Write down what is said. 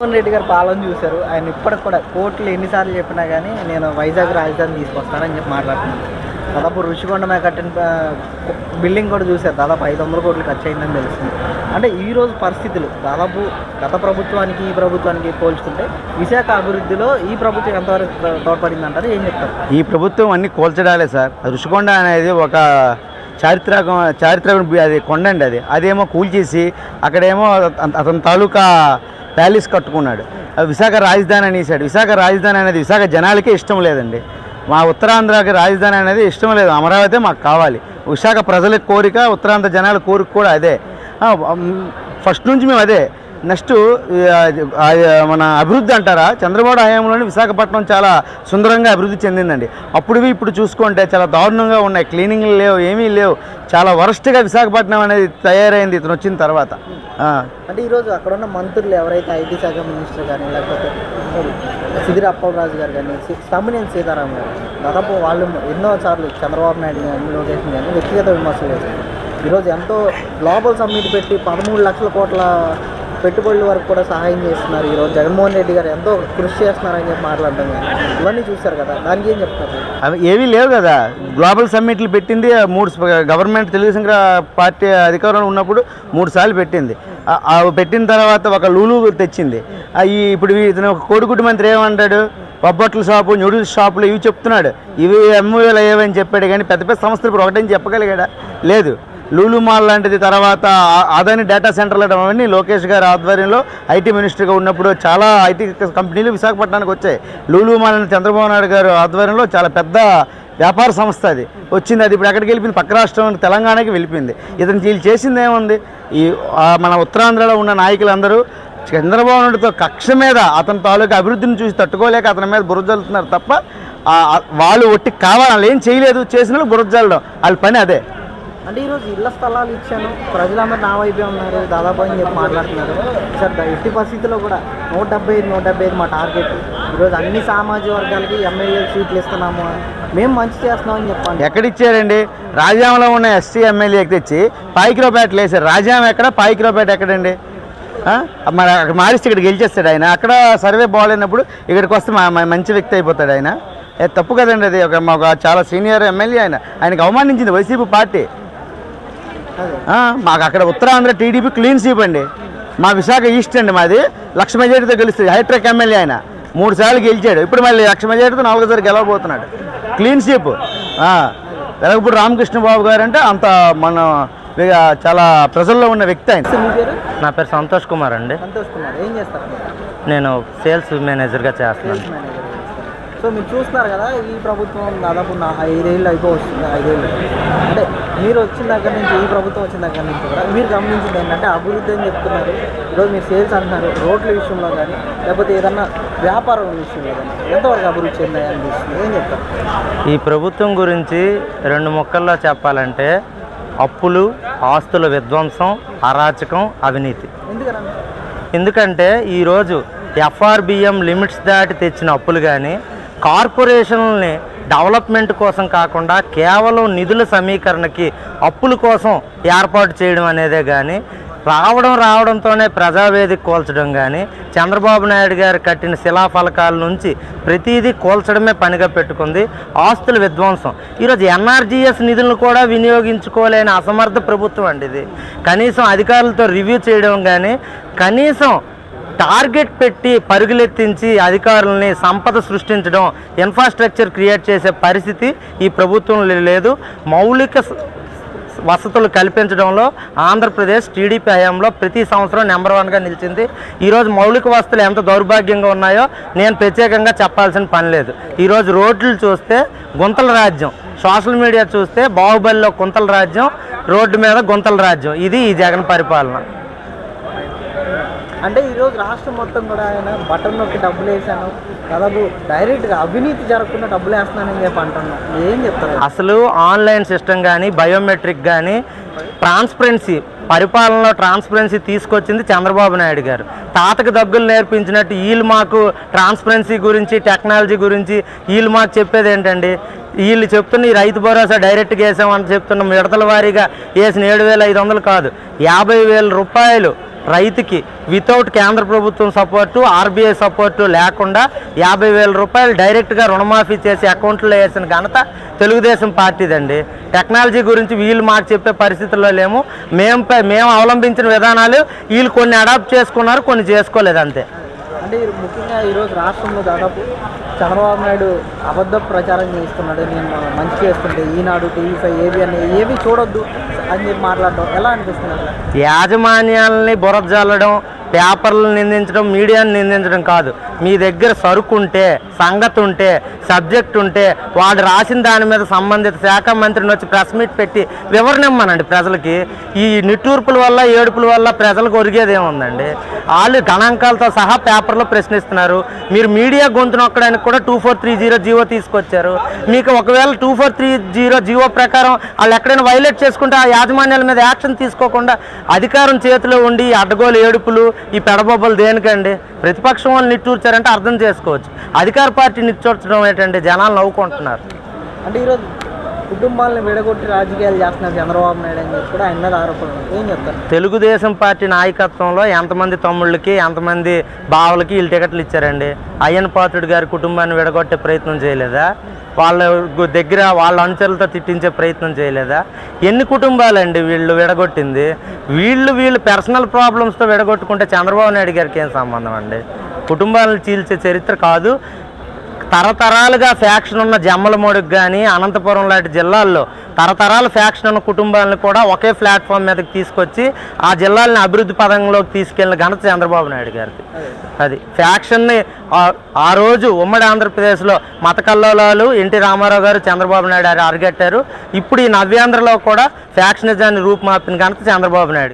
జగన్మోహన్ రెడ్డి గారు పాలన చూశారు. ఆయన ఇప్పటికి కూడా కోర్టులు ఎన్నిసార్లు చెప్పినా కానీ నేను వైజాగ్ రాజధాని తీసుకొస్తానని చెప్పి మాట్లాడుతున్నాను. దాదాపు ఋషికొండ మీద కట్టిన బిల్డింగ్ కూడా చూశారు. దాదాపు ఐదు వందల కోట్లు ఖర్చు అయిందని తెలిసింది అంటే ఈరోజు పరిస్థితులు దాదాపు గత ప్రభుత్వానికి ఈ ప్రభుత్వానికి పోల్చుకుంటే విశాఖ అభివృద్ధిలో ఈ ప్రభుత్వం ఎంతవరకు తో- తోడ్పడింది అంటారు ఏం చెప్తారు? ఈ ప్రభుత్వం అన్ని కోల్చడాలే సార్. రుషికొండ అనేది ఒక చారిత్రక చారిత్రక అది కొండండి అది. అదేమో కూల్చేసి అక్కడేమో అతని తాలూకా ప్యాలెస్ కట్టుకున్నాడు. విశాఖ రాజధాని అనేసాడు విశాఖ రాజధాని అనేది విశాఖ జనాలకే ఇష్టం లేదండి. మా ఉత్తరాంధ్రకి రాజధాని అనేది ఇష్టం లేదు. అమరావతి మాకు కావాలి. విశాఖ ప్రజల కోరిక ఉత్తరాంధ్ర జనాల కోరిక కూడా అదే. ఫస్ట్ నుంచి మేము అదే. నెక్స్ట్ మన అభివృద్ధి అంటారా? చంద్రబాబు హయాంలోనే విశాఖపట్నం చాలా సుందరంగా అభివృద్ధి చెందిందండి. అప్పుడువి ఇప్పుడు చూసుకుంటే చాలా దారుణంగా ఉన్నాయి. క్లీనింగ్లు లేవు ఏమీ లేవు. చాలా వరస్ట్గా విశాఖపట్నం అనేది తయారైంది ఇతను వచ్చిన తర్వాత. అంటే ఈరోజు అక్కడ ఉన్న మంత్రులు ఎవరైతే ఐటీ శాఖ మినిస్టర్ కానీ లేకపోతే సిదిరి అప్పలరాజు గారు కానీ సి- తమ్మినేని సీతారాం గారు దాదాపు వాళ్ళు ఎన్నో సార్లు చంద్రబాబు నాయుడు కానీ లోకేష్ కానీ వ్యక్తిగత విమర్శలు చేస్తారు ఈరోజు ఎంతో గ్లోబల్ సమ్మిట్ పెట్టి పదమూడు లక్షల కోట్ల పెట్టుబడుల వరకు కూడా సహాయం చేస్తున్నారు ఈరోజు జగన్మోహన్ రెడ్డి గారు. ఎంతో కృషి చేస్తున్నారని చెప్పి మాట్లాడడం ఇవన్నీ చూశారు కదా. దానికి ఏం చెప్తారు? అవి ఏవీ లేవు కదా. గ్లోబల్ సమ్మిట్లు పెట్టింది ఆ మూడు గవర్నమెంట్ తెలుగుదేశం పార్టీ అధికారంలో ఉన్నప్పుడు మూడు సార్లు పెట్టింది. ఆ- పెట్టిన తర్వాత ఒక లూలు తెచ్చింది. ఈ ఇప్పుడు ఇతను ఒక కోడిగుడ్డు మంత్రి ఏమంటాడు? బొబ్బట్ల షాపు నూడిల్స్ షాపులు ఇవి చెప్తున్నాడు. ఇవి ఎంఓఏలు అయ్యేవని చెప్పాడు కానీ పెద్ద పెద్ద సంస్థలు ఇప్పుడు ఒకటని చెప్పగలిగాడా? లేదు. లూలు మాల్ లాంటిది తర్వాత అదని అదాని డేటా సెంటర్లు అవన్నీ లోకేష్ గారి ఆధ్వర్యంలో ఐటీ మినిస్టర్గా ఉన్నప్పుడు చాలా ఐటీ కంపెనీలు విశాఖపట్నానికి వచ్చాయి. లూలు మాల్ చంద్రబాబు నాయుడు గారు ఆధ్వర్యంలో చాలా పెద్ద వ్యాపార సంస్థ అది. వచ్చింది అది ఇప్పుడు ఎక్కడికి వెళ్ళిపోయింది? పక్క రాష్ట్రం తెలంగాణకి వెళ్ళిపోయింది. ఇతను వీళ్ళు చేసింది ఏముంది? ఈ మన ఉత్తరాంధ్రలో ఉన్న నాయకులందరూ చంద్రబాబు నాయుడుతో కక్ష మీద అతని తాలూకా అభివృద్ధిని చూసి తట్టుకోలేక అతని మీద బురజల్లుతున్నారు తప్ప వాళ్ళు ఒట్టి కావాలి వాళ్ళు ఏం చేయలేదు చేసిన వాళ్ళు వాళ్ళ పని అదే. అంటే ఈరోజు ఇళ్ళ స్థలాలు ఇచ్చాను. ప్రజలందరూ నా వైపే ఉన్నారు. దాదాపు అని చెప్పి మాట్లాడుతున్నారు. సార్ ఎట్టి పరిస్థితుల్లో కూడా నూట డెబ్బై ఐదు నూట డెబ్బై ఐదు మా టార్గెట్. ఈరోజు అన్ని సామాజిక వర్గాలకి ఎమ్మెల్యే సీట్లు ఇస్తున్నాము మేము మంచి చేస్తున్నామని చెప్పండి ఎక్కడిచ్చారండి? రాజాంలో ఉన్న ఎస్సీ ఎమ్మెల్యేకి తెచ్చి పాయికిరోపేటలు వేసారు రాజాం ఎక్కడ? పాయికిరోపేట ఎక్కడండి? మరి అక్కడ మారిస్తే ఇక్కడ గెలిచేస్తాడు ఆయన. అక్కడ సర్వే బాగాలేనప్పుడు ఇక్కడికి వస్తే మా మంచి వ్యక్తి అయిపోతాడు ఆయన. తప్పు కదండి అది. ఒక మా చాలా సీనియర్ ఎమ్మెల్యే ఆయన. ఆయనకు అవమానించింది వైసీపీ పార్టీ. మాకు అక్కడ ఉత్తరాంధ్ర టీడీపీ క్లీన్ స్వీప్ అండి. మా విశాఖ ఈస్ట్ అండి మాది. లక్ష మెజారిటీతో గెలుస్తుంది. హైట్రెక్ ఎమ్మెల్యే ఆయన. మూడు సార్లు గెలిచాడు. ఇప్పుడు మళ్ళీ లక్ష మెజారిటీతో నాలుగోసారి గెలవబోతున్నాడు. Clean sweep. వెలగపూడి రామకృష్ణ బాబు గారు అంటే అంత మన చాలా ప్రజల్లో ఉన్న వ్యక్తి ఆయన. నా పేరు సంతోష్ కుమార్ అండి. సంతోష్ కుమార్. ఏం చేస్తారు? మీరు? నేను సేల్స్ మేనేజర్గా చేస్తున్నాను. సో మీరు చూస్తున్నారు కదా ఈ ప్రభుత్వం దాదాపు నా ఐదేళ్ళు అయిపో వస్తుంది ఐదేళ్ళు. అంటే మీరు వచ్చిన దగ్గర నుంచి ఈ ప్రభుత్వం వచ్చిన దగ్గర నుంచి కూడా మీరు గమనించింది ఏంటంటే అభివృద్ధి అని చెప్తున్నారు. ఈరోజు మీరు సేల్స్ అంటున్నారు రోడ్ల విషయంలో కానీ లేకపోతే ఏదన్నా వ్యాపారం విషయంలో కానీ ఎంతవరకు అభివృద్ధి చెందాయి అనిపిస్తుంది? ఏం చెప్తారు? ఈ ప్రభుత్వం గురించి రెండు ముక్కల్లో చెప్పాలంటే అప్పులు ఆస్తుల విధ్వంసం అరాచకం అవినీతి. ఎందుకంటే ఈరోజు ఎఫ్ఆర్బిఎం లిమిట్స్ దాటి తెచ్చిన అప్పులు కానీ కార్పొరేషన్ని డెవలప్మెంట్ కోసం కాకుండా కేవలం నిధుల సమీకరణకి అప్పుల కోసం ఏర్పాటు చేయడం అనేదే కానీ రావడం రావడంతోనే ప్రజావేదిక కోల్చడం కానీ చంద్రబాబు నాయుడు గారు కట్టిన శిలాఫలకాల నుంచి ప్రతిదీ కోల్చడమే పనిగా పెట్టుకుంది. ఆస్తుల విధ్వంసం. ఈరోజు ఎన్ఆర్జీఎస్ నిధులను కూడా వినియోగించుకోలేని అసమర్థ ప్రభుత్వం అండి ఇది. కనీసం అధికారులతో రివ్యూ చేయడం కానీ కనీసం టార్గెట్ పెట్టి పరుగులెత్తించి అధికారులని సంపద సృష్టించడం ఇన్ఫ్రాస్ట్రక్చర్ క్రియేట్ చేసే పరిస్థితి ఈ ప్రభుత్వంలో లేదు. మౌలిక వసతులు కల్పించడంలో ఆంధ్రప్రదేశ్ టీడీపీ హయాంలో ప్రతి సంవత్సరం నెంబర్ వన్గా నిలిచింది. ఈరోజు మౌలిక వసతులు ఎంత దౌర్భాగ్యంగా ఉన్నాయో నేను ప్రత్యేకంగా చెప్పాల్సిన పని లేదు. ఈరోజు రోడ్లు చూస్తే గుంతల రాజ్యం సోషల్ మీడియా చూస్తే బాహుబలిలో గుంతల రాజ్యం రోడ్డు మీద గుంతల రాజ్యం. ఇది ఈ జగన్ పరిపాలన. అంటే ఈరోజు రాష్ట్రం మొత్తం కూడా ఆయన బటన్ నొక్కి డబ్బులు వేసాను దాదాపు డైరెక్ట్గా అవినీతి జరగకుండా డబ్బులు వేస్తున్నానని చెప్పి అంటున్నాను ఏం చెప్తారు? అసలు ఆన్లైన్ సిస్టమ్ కానీ బయోమెట్రిక్ కానీ ట్రాన్స్పరెన్సీ పరిపాలనలో ట్రాన్స్పరెన్సీ తీసుకొచ్చింది చంద్రబాబు నాయుడు గారు. తాతకు దగ్గులు నేర్పించినట్టు వీళ్ళు మాకు ట్రాన్స్పరెన్సీ గురించి టెక్నాలజీ గురించి వీళ్ళు మాకు చెప్పేది ఏంటండి? వీళ్ళు చెప్తున్న ఈ రైతు భరోసా డైరెక్ట్గా వేసామని చెప్తున్న మిడతల వారీగా వేసిన ఏడు వేల ఐదు వందలు కాదు. యాభై వేల రూపాయలు రైతుకి వితౌట్ కేంద్ర ప్రభుత్వం సపోర్టు ఆర్బీఐ సపోర్టు లేకుండా యాభై వేల రూపాయలు డైరెక్ట్గా రుణమాఫీ చేసి అకౌంట్లో వేసిన ఘనత తెలుగుదేశం పార్టీదండి. టెక్నాలజీ గురించి వీళ్ళు మాకు చెప్పే పరిస్థితుల్లో లేము. మేము మేము అవలంబించిన విధానాలు వీళ్ళు కొన్ని అడాప్ట్ చేసుకున్నారు కొన్ని చేసుకోలేదు అంతే. అంటే ముఖ్యంగా ఈరోజు రాష్ట్రంలో దాదాపు చంద్రబాబు నాయుడు అబద్ధ ప్రచారం చేస్తున్నాడు. నేను మంచి చేస్తుంటే ఈనాడు టీవీ ఫైవ్ ఏవి అనేవి ఏవి చూడొద్దు. అని చెప్పి మాట్లాడటం ఎలా అనిపిస్తుంది? యాజమాన్యాలని బురద జల్లడం పేపర్లను నిందించడం మీడియాని నిందించడం కాదు. మీ దగ్గర సరుకు ఉంటే సంగతి ఉంటే సబ్జెక్ట్ ఉంటే వాడు రాసిన దాని మీద సంబంధిత శాఖ మంత్రిని వచ్చి ప్రెస్ మీట్ పెట్టి వివరణ ఇమ్మనండి ప్రజలకి. ఈ నిట్టూర్పుల వల్ల ఏడుపుల వల్ల ప్రజలకు ఒరిగేది ఏముందండి వాళ్ళు గణాంకాలతో సహా పేపర్లో ప్రశ్నిస్తున్నారు. మీరు మీడియా గొంతు నొక్కడానికి కూడా two four three zero GO తీసుకొచ్చారు. మీకు ఒకవేళ two four three zero GO ప్రకారం వాళ్ళు ఎక్కడైనా వైలేట్ చేసుకుంటే ఆ యాజమాన్యాల మీద యాక్షన్ తీసుకోకుండా అధికారం చేతిలో ఉండి అడ్డగోలు ఏడుపులు ఈ పెడబొబ్బలు దేనికండి? ప్రతిపక్షం వాళ్ళు నిట్టూర్చారంటే అర్థం చేసుకోవచ్చు. అధికార పార్టీ నిట్టూర్చడం ఏంటంటే జనాలు నవ్వుకుంటున్నారు. అంటే ఈరోజు కుటుంబాలను విడగొట్టి రాజకీయాలు చేస్తున్నారు చంద్రబాబు నాయుడు అని చెప్పి కూడా ఆయన మీద ఆరోపణలు ఏం చెప్తారు? తెలుగుదేశం పార్టీ నాయకత్వంలో ఎంతమంది తమ్ముళ్ళకి ఎంతమంది బావలకి వీళ్ళు టికెట్లు ఇచ్చారండి? అయ్యన్ పాత్రుడు గారి కుటుంబాన్ని విడగొట్టే ప్రయత్నం చేయలేదా? వాళ్ళ దగ్గర వాళ్ళ అనుచరులతో తిట్టించే ప్రయత్నం చేయలేదా? ఎన్ని కుటుంబాలండి వీళ్ళు విడగొట్టింది? వీళ్ళు వీళ్ళు పర్సనల్ ప్రాబ్లమ్స్తో విడగొట్టుకుంటే చంద్రబాబు నాయుడు గారికి ఏం సంబంధం అండి? కుటుంబాలను చీల్చే చరిత్ర కాదు. తరతరాలుగా ఫ్యాక్షన్ ఉన్న జమ్మలమూడికి కానీ అనంతపురం లాంటి జిల్లాల్లో తరతరాల ఫ్యాక్షన్ ఉన్న కుటుంబాలను కూడా ఒకే ప్లాట్ఫామ్ మీదకి తీసుకొచ్చి ఆ జిల్లాలని అభివృద్ధి పదంలోకి తీసుకెళ్ళిన ఘనత చంద్రబాబు నాయుడు గారికి అది. ఫ్యాక్షన్ని ఆ- రోజు ఉమ్మడి ఆంధ్రప్రదేశ్లో మత కల్లోలాలు ఎన్టీ రామారావు గారు చంద్రబాబు నాయుడు గారు అరిగట్టారు. ఇప్పుడు ఈ నవ్యాంధ్రలో కూడా ఫ్యాక్షనిజాన్ని రూపుమాపిన ఘనత చంద్రబాబు నాయుడు